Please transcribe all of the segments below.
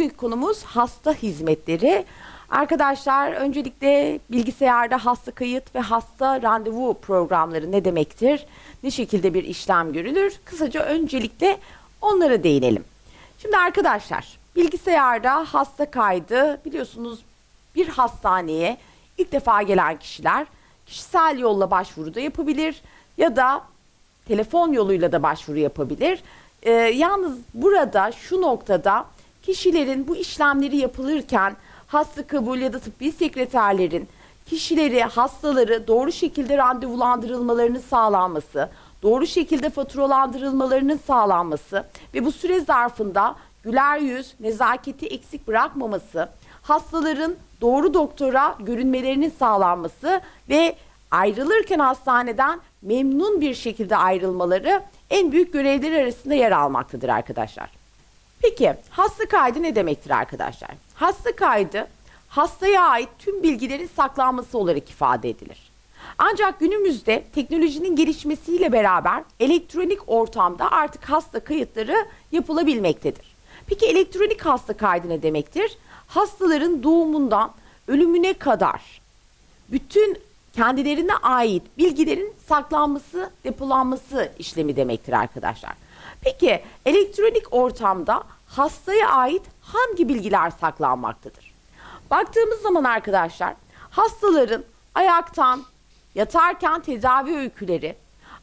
bugünkü konumuz hasta hizmetleri. Arkadaşlar öncelikle bilgisayarda hasta kayıt ve hasta randevu programları ne demektir? Ne şekilde bir işlem görülür? Kısaca öncelikle onlara değinelim. Şimdi arkadaşlar bilgisayarda hasta kaydı biliyorsunuz bir hastaneye ilk defa gelen kişiler kişisel yolla başvuruda yapabilir ya da telefon yoluyla da başvuru yapabilir. Ee, yalnız burada şu noktada kişilerin bu işlemleri yapılırken hasta kabul ya da tıbbi sekreterlerin kişileri, hastaları doğru şekilde randevulandırılmalarını sağlanması, doğru şekilde faturalandırılmalarının sağlanması ve bu süre zarfında güler yüz, nezaketi eksik bırakmaması, hastaların doğru doktora görünmelerinin sağlanması ve ayrılırken hastaneden memnun bir şekilde ayrılmaları en büyük görevleri arasında yer almaktadır arkadaşlar. Peki hasta kaydı ne demektir arkadaşlar? Hasta kaydı hastaya ait tüm bilgilerin saklanması olarak ifade edilir. Ancak günümüzde teknolojinin gelişmesiyle beraber elektronik ortamda artık hasta kayıtları yapılabilmektedir. Peki elektronik hasta kaydı ne demektir? Hastaların doğumundan ölümüne kadar bütün kendilerine ait bilgilerin saklanması, depolanması işlemi demektir arkadaşlar. Peki elektronik ortamda hastaya ait hangi bilgiler saklanmaktadır? Baktığımız zaman arkadaşlar hastaların ayaktan yatarken tedavi öyküleri,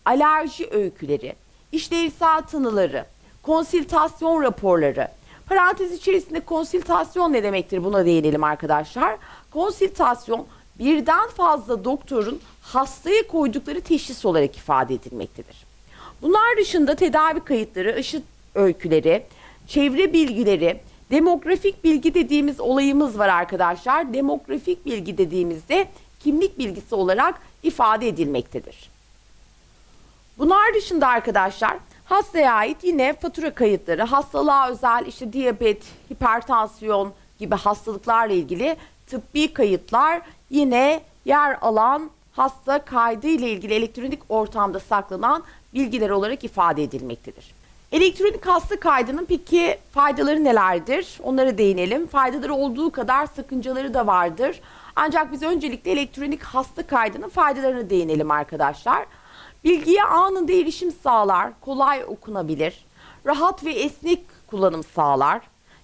alerji öyküleri, işlevsel tanıları, konsültasyon raporları, parantez içerisinde konsültasyon ne demektir buna değinelim arkadaşlar. Konsültasyon birden fazla doktorun hastaya koydukları teşhis olarak ifade edilmektedir. Bunlar dışında tedavi kayıtları, ışık öyküleri, çevre bilgileri, demografik bilgi dediğimiz olayımız var arkadaşlar. Demografik bilgi dediğimizde kimlik bilgisi olarak ifade edilmektedir. Bunlar dışında arkadaşlar hastaya ait yine fatura kayıtları, hastalığa özel işte diyabet, hipertansiyon gibi hastalıklarla ilgili tıbbi kayıtlar yine yer alan hasta kaydı ile ilgili elektronik ortamda saklanan bilgiler olarak ifade edilmektedir. Elektronik hasta kaydının peki faydaları nelerdir? Onlara değinelim. Faydaları olduğu kadar sakıncaları da vardır. Ancak biz öncelikle elektronik hasta kaydının faydalarına değinelim arkadaşlar. Bilgiye anında erişim sağlar, kolay okunabilir, rahat ve esnek kullanım sağlar,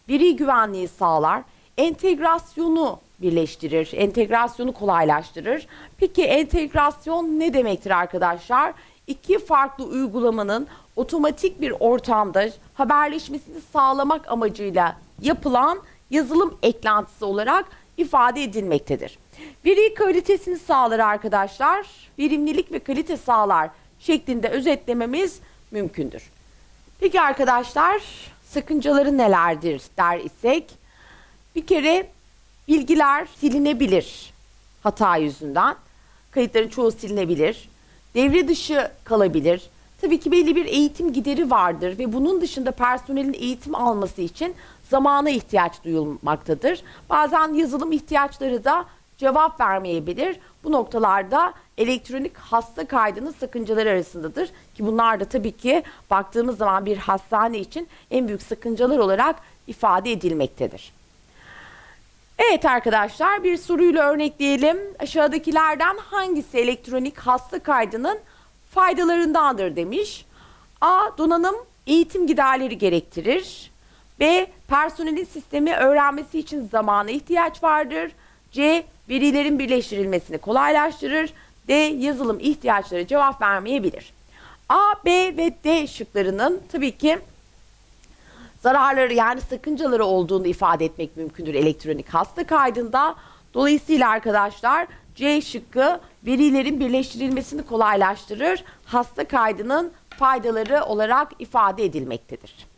veri güvenliği sağlar, entegrasyonu birleştirir, entegrasyonu kolaylaştırır. Peki entegrasyon ne demektir arkadaşlar? İki farklı uygulamanın otomatik bir ortamda haberleşmesini sağlamak amacıyla yapılan yazılım eklentisi olarak ifade edilmektedir. Veri kalitesini sağlar arkadaşlar, verimlilik ve kalite sağlar şeklinde özetlememiz mümkündür. Peki arkadaşlar sakıncaları nelerdir der isek bir kere bilgiler silinebilir hata yüzünden. Kayıtların çoğu silinebilir. Devre dışı kalabilir. Tabii ki belli bir eğitim gideri vardır ve bunun dışında personelin eğitim alması için zamana ihtiyaç duyulmaktadır. Bazen yazılım ihtiyaçları da cevap vermeyebilir. Bu noktalarda elektronik hasta kaydının sakıncaları arasındadır. Ki bunlar da tabii ki baktığımız zaman bir hastane için en büyük sakıncalar olarak ifade edilmektedir. Evet arkadaşlar bir soruyla örnekleyelim. Aşağıdakilerden hangisi elektronik hasta kaydının faydalarındandır demiş. A. Donanım eğitim giderleri gerektirir. B. Personelin sistemi öğrenmesi için zamana ihtiyaç vardır. C. Verilerin birleştirilmesini kolaylaştırır. D. Yazılım ihtiyaçları cevap vermeyebilir. A, B ve D şıklarının tabii ki zararları yani sakıncaları olduğunu ifade etmek mümkündür elektronik hasta kaydında. Dolayısıyla arkadaşlar C şıkkı verilerin birleştirilmesini kolaylaştırır. Hasta kaydının faydaları olarak ifade edilmektedir.